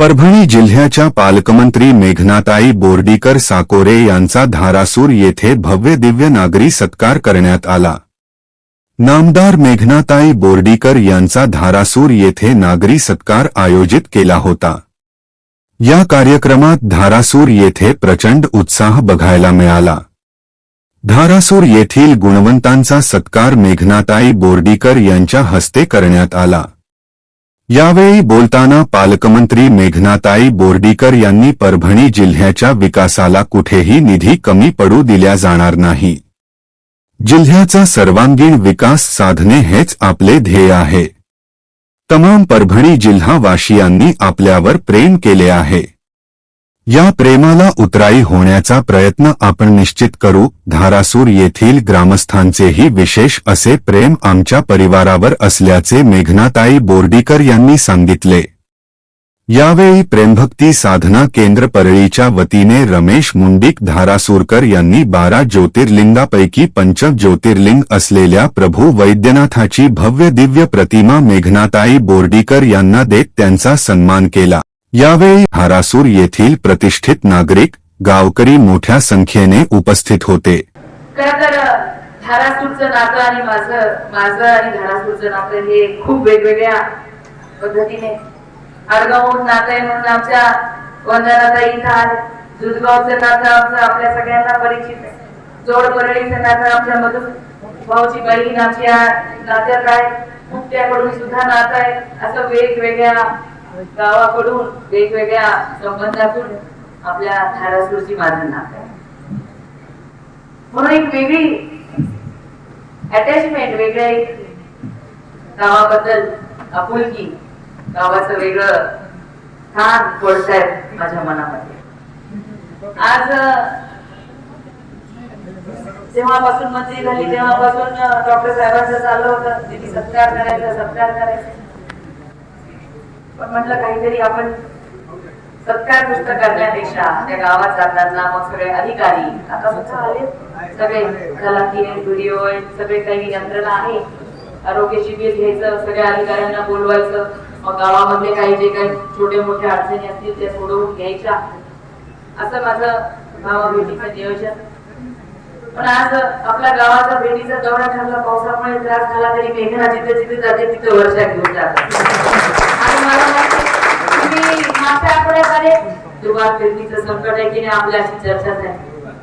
परभणी जिल्ह्याच्या पालकमंत्री मेघनाताई बोर्डीकर साकोरे यांचा धारासूर येथे भव्य दिव्य नागरी सत्कार करण्यात आला. नामदार मेघनाताई बोर्डीकर यांचा धारासूर येथे नागरी सत्कार आयोजित केला होता. या कार्यक्रमात धारासूर येथे प्रचंड उत्साह बघायला मिळाला. धारासूर येथील गुणवंतांचा सत्कार मेघनाताई बोर्डीकर यांच्या हस्ते करण्यात आला. यावेळी बोलताना पालकमंत्री मेघनाताई बोर्डीकर यांनी परभणी जिल्ह्याच्या विकासाला कुठेही निधी कमी पडू दिल्या जाणार नाही. जिल्ह्याचा सर्वांगीण विकास साधणे हेच आपले ध्येय आहे. तमाम परभणी जिल्हावासियांनी आपल्यावर प्रेम केले आहे. या प्रेमाला उतराई होण्याचा प्रयत्न आपण निश्चित करू धारासूर येथील ग्रामस्थांचेही विशेष असे प्रेम आमच्या परिवारावर असल्याचे मेघनाताई बोर्डीकर यांनी सांगितले. यावेळी प्रेमभक्ती साधना केंद्र परळीच्या वतीने रमेश मुंडिक धारासूरकर यांनी बारा ज्योतिर्लिंगापैकी पंच ज्योतिर्लिंग असलेल्या प्रभू वैद्यनाथाची भव्य दिव्य प्रतिमा मेघनाताई बोर्डीकर यांना देत त्यांचा सन्मान केला. यावेळी हारासूर येथील प्रतिष्ठित नागरिक गावकरी मोठ्या संख्येने उपस्थित होते. खरं तर धारासूरचं नातं आणि माझं माझं आणि धारासूरचं नातं हे खूप वेगवेगळ्या पद्धतीने. आडगावहून नातं आहे म्हणून आमच्या वंदनाताई इथं जुजगावचं नातं आमचं आपल्या सगळ्यांना परिचित आहे. जोड परळीचं नातं आमच्या मधून. भाऊची बहीण आमच्या नात्यात आहे. मुक्त्याकडून सुद्धा नातं आहे. असं वेगवेगळ्या गावाकडून वेगवेगळ्या संबंधातून आपल्या धारासूरची माझं आहे म्हणून एक वेगळी अटॅचमेंट वेगळ्या एक गावाबद्दल आपुलकी गावाचं वेगळं स्थान पडतायत माझ्या मनामध्ये. आज तेव्हापासून जेव्हापासून मंत्री झाली तेव्हापासून डॉक्टर साहेबांचं चाललं होतं तिथे सत्कार करायचा सत्कार करायचा. पण म्हटलं काहीतरी आपण सत्कार दुष्ट करण्यापेक्षा त्या गावात जाताना मग सगळे अधिकारी आता सुद्धा आले. सगळे झलाकी आहे व्हिडिओ सगळे काही यंत्रणा आहे. आरोग्य शिबिर घ्यायचं सगळ्या अधिकाऱ्यांना बोलवायचं. मग गावामध्ये काही जे काही छोटे मोठे अडचणी असतील त्या सोडवून घ्यायच्या. असं माझं भावाभेटीचं नियोजन. पण आज आपल्या गावाचा भेटीचा दौरा ठरला पावसामुळे त्रास झाला तरी मेघना जिथे जिथे जाते तिथे वर्षा घेऊन जातात. दुबार फिरणीचं संकट आहे की नाही आपल्याशी चर्चा झाली.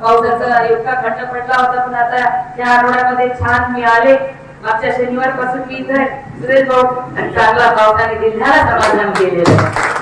पावसाचा इतका खंड पडला होता पण आता या आठवड्यामध्ये छान मिळाले मागच्या शनिवारपासून मी इथे सुरेश भाऊ चांगला पावसाने जिल्ह्याला समाधान केलेलं आहे.